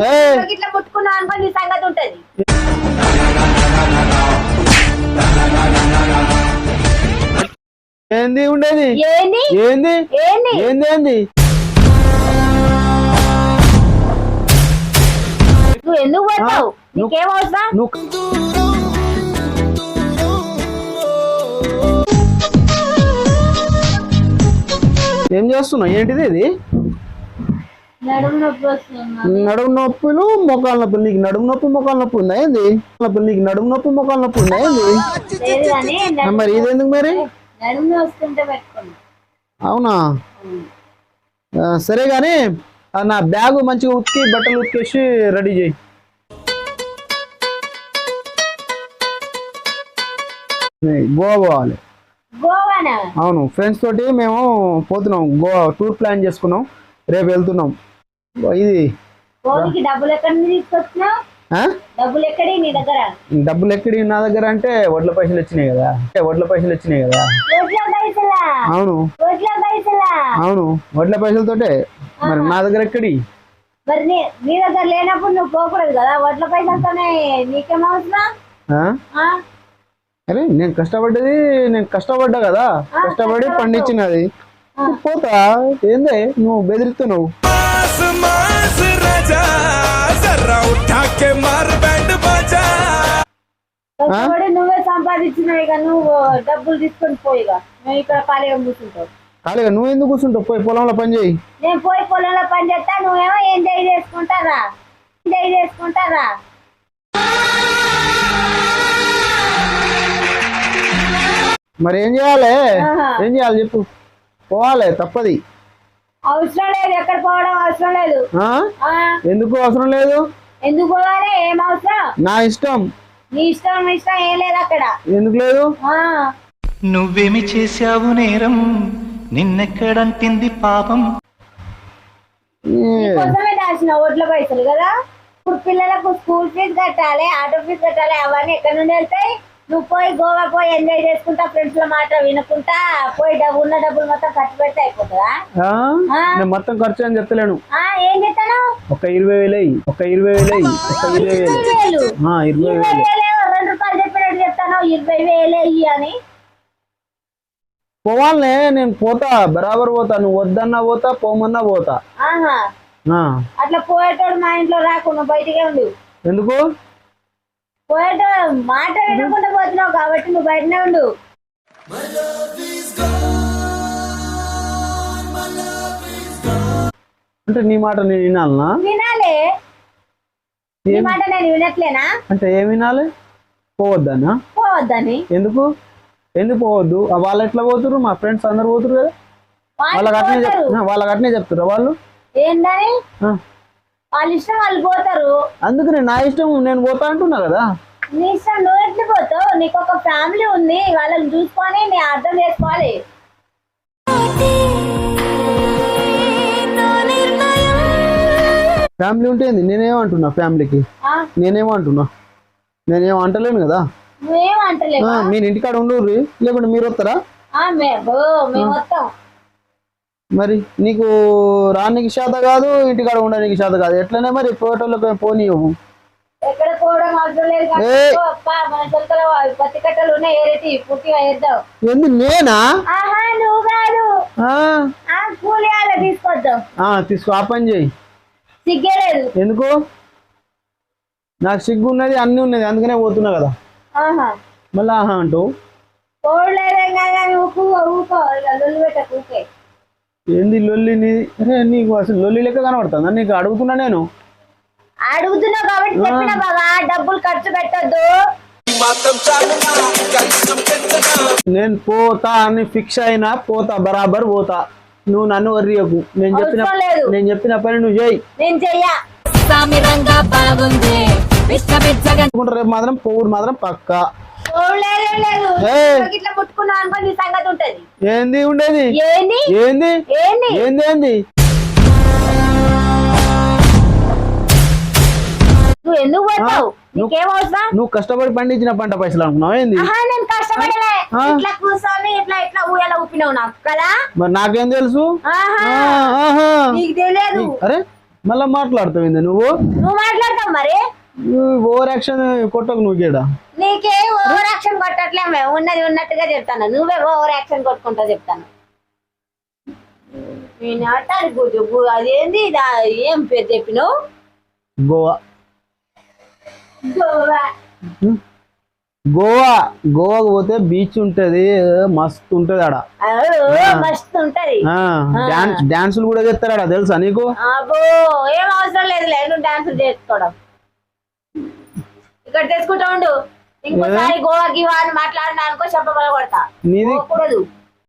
ఇట్లా ముట్టుకున్నావు అనుకో నీ సంగతి ఉంటది. ఏంది ఉండేది? ఏంది? ఏంది? ఏంది? ఏంది నువ్వు ఎందుకు పోతావు ఆ, నీకేం అవసరం? నువ్వు ఏం చేస్తున్నావు? ఏంటిది ఇది? నడుము నొప్పులు మొక్కల నొప్పులు. నీకు నడుము నొప్పి మొక్కల నొప్పి ఉందా ఏంది? నొప్పులు నీకు నడుము నొప్పి మొక్కల నొప్పి ఉందా ఏంది? మరి ఇది ఎందుకు మరి అవునా? సరే కానీ నా బ్యాగ్ మంచిగా ఉతికి బట్టలు ఉతికేసి రెడీ చేయి. గోవా పోవాలి. అవును ఫ్రెండ్స్ తోటి మేము పోతున్నాం. గోవా టూర్ ప్లాన్ చేసుకున్నాం. రేపు వెళ్తున్నాం. ఇది. డబ్బులు ఎక్కడి నీ దగ్గర. డబ్బులు ఎక్కడి? నా దగ్గర అంటే వడ్ల పైసలు వచ్చినాయి కదా. అంటే వడ్ల పైసలు వచ్చినాయి కదా. అవును. అవును. వడ్ల పైసలతోటే. మరి నా దగ్గర ఎక్కడి? మరి నీ దగ్గర లేనప్పుడు నువ్వు పోకూడదు కదా. వడ్ల పైసలతోనే నీకేం అవసరం? అరే నేను కష్టపడ్డది నేను కష్టపడ్డా కదా. కష్టపడి పండించినది. పోతా. ఏందే? నువ్వు బెదిరిస్తున్నావు. मास मास राजा जरा उठा के मार बैंड बाजा కష్టపడి నువ్వే సంపాదించినావు ఇక నువ్వు డబ్బులు తీసుకొని పోయిగా మేము ఇక్కడ ఖాళీగా కూర్చుంటావు ఖాళీగా నువ్వు ఎందుకు కూర్చుంటావు పోయి పొలంలో పని చేయి నేను పోయి పొలంలో పని చేస్తా నువ్వేమో ఎంజాయ్ చేసుకుంటారా ఎంజాయ్ చేసుకుంటారా మరి ఏం చేయాలి ఆహా. ఏం చేయాలి చెప్పు పోవాలి తప్పది అవసరం లేదు ఎక్కడ పోవడం అవసరం లేదు. ఎందుకు అవసరం లేదు? ఎందుకు పోవాలి? ఏం అవసరం? నా ఇష్టం. నీ ఇష్టం నీ ఇష్టం ఏం లేదు అక్కడ. ఎందుకు లేదు? ఆ. నువ్వేమి చేశావు నేరం? నిన్నెక్కడంటింది పాపం? కోసమే దాచిన ఓట్ల పైసలు కదా? ఇప్పుడు పిల్లలకు స్కూల్ ఫీజు కట్టాలి ఆటో ఫీజు కట్టాలి అవన్నీ ఎక్కడి నుండి వెళ్తాయి? నువ్వు పోయి గోవా పోయి ఎంజాయ్ చేసుకుంటా ఫ్రెండ్స్ ల మాట వినుకుంటా పోయి డబ్బు ఉన్న డబ్బులు మొత్తం ఖర్చు పెడితే అయిపోతుందా. నేను మొత్తం ఖర్చు అని చెప్తలేను ఆ ఏం చెప్తాను ఒక ఇరవై వేలు అయ్యి ఒక ఇరవై వేలు అయ్యి ఒక ఇరవై వేలు. ఇరవై వేలు. రెండు రూపాయలు చెప్పినట్టు చెప్తాను ఇరవై వేలే అని. పోవాలనే నేను పోతా బరాబర్ పోతా నువ్వు వద్దన్నా పోతా పోమన్నా పోతా. ఆహా. ఆ, అట్లా పోయేటోడు మా ఇంట్లో రాకుండా బయటికే ఉండు. ఎందుకు? పోయేటోడు మాట వినకుండా పోతున్నావు కాబట్టి నువ్వు బయటనే ఉండు. అంటే నీ మాట నేను వినాలనా? వినాలే. నీ ఏం- మాట నేను వినట్లేనా? అంటే ఏం వినాలి? పోవద్దన్నా పోవద్దని. ఎందుకు? ఎందుకు పోవద్దు? ఆ వాళ్ళు ఎట్లా పోతురు మా ఫ్రెండ్స్ అందరు పోతురు కదా. వాళ్ళు వాళ్ళకి అట్నే. చెప్ వాళ్ళకి అట్నే చెప్తారు వాళ్ళు? ఏందని? ఆ, వాళ్ళ ఇష్టం వాళ్ళు పోతారు. అందుకనే నా ఇష్టం నేను పోతా అంటున్నా కదా. నీ ఇష్టం నువ్వు ఎట్లా పోతావు? నీకు ఒక ఫ్యామిలీ ఉంది వాళ్ళని చూసుకొని నీ అర్థం చేసుకోవాలి. ఫ్యామిలీ ఉంటే ఏంది? నేనేమంటున్నా ఫ్యామిలీకి ఆ, నేనేమంటున్నా నేనేం అంటలేను కదా. నువ్వేం అంటలేవు? ఆ, మీరు ఇంటికాడ ఉండు లేకుంటే మీరు వస్తారా? ఆ, మే- ఓ, మేము వస్తాం. మరి నీకు రానికి శాత కాదు ఇంటికాడ ఉండడానికి శాత కాదు. ఎట్లనే మరి ఎందు నేనా? నువ్వు కాదు. ఆ, తీసుకో పని చేయి. ఎందుకు? నాకు సిగ్గు ఉన్నది అన్నీ ఉన్నది అందుకనే పోతున్నా కదా. మళ్ళీ ఆహా అంటూ ఏంది లొల్లి నీ అరే నీకు అసలు లొల్లి లెక్క కనబడుతుందా? నీకు అడుగుతున్నా నేను. అడుగుతున్నావు కాబట్టి చెప్పిన బాగా డబ్బులు ఖర్చు పెట్టొద్దు. నేను పోతా అని ఫిక్స్ అయినా పోతా బరాబర్ పోతా. నువ్వు నన్ను వర్రియకు నేను చెప్పిన. నేను చెప్పిన పని నువ్వు చేయి. నేను చెయ్యా. రేపు మాత్రం పోవుడు మాత్రం పక్కా. ఏంది ఉండేది? ఏంది? ఏంది? ఏంది? నువ్వు ఎందుకు పోతావు ఆ, నీకేం అవసరం? నువ్వు కష్టపడి పండించిన పంట పైసలు అనుకున్నావు ఏంది? ఆహా నేను కష్టపడలే. ఆ. ఇట్లా కూర్చొని ఇట్లా ఇట్లా ఊయలా ఊపినావు నాకు కదా? మరి నాకేం తెలుసు. నీకు తెలియదు. అరే మళ్ళీ మాట్లాడుతావు నువ్వు? నువ్వు మాట్లాడతావు మరి? ఓవర్ యాక్షన్ కొట్టకు నువ్వు గీడ. నీకే ఓవర్ యాక్షన్ కొట్టట్లే మేము ఉన్నది ఉన్నట్టుగా చెప్తాను. నువ్వే ఓవర్ యాక్షన్ కొట్టుకుంటా చెప్తాను. నేను ఆటాడు గుజు అదేంది ఏం పేరు చెప్పినావు? గోవా. గోవా. గోవా. గోవాకు పోతే బీచ్ ఉంటది మస్తు ఉంటది ఆడ. మస్తు ఉంటది. డాన్స్ డాన్సులు కూడా చేస్తారు ఆడ తెలుసా నీకు? ఏం అవసరం లేదు నువ్వు డాన్స్ చేసుకోవడం. ఇక్కడ తెచ్చుకుంటా ఉండు. ఇంకోసారి గోవా గివా అని మాట్లాడినా అనుకో చెప్పబల కొడతా నీది పోకూడదు.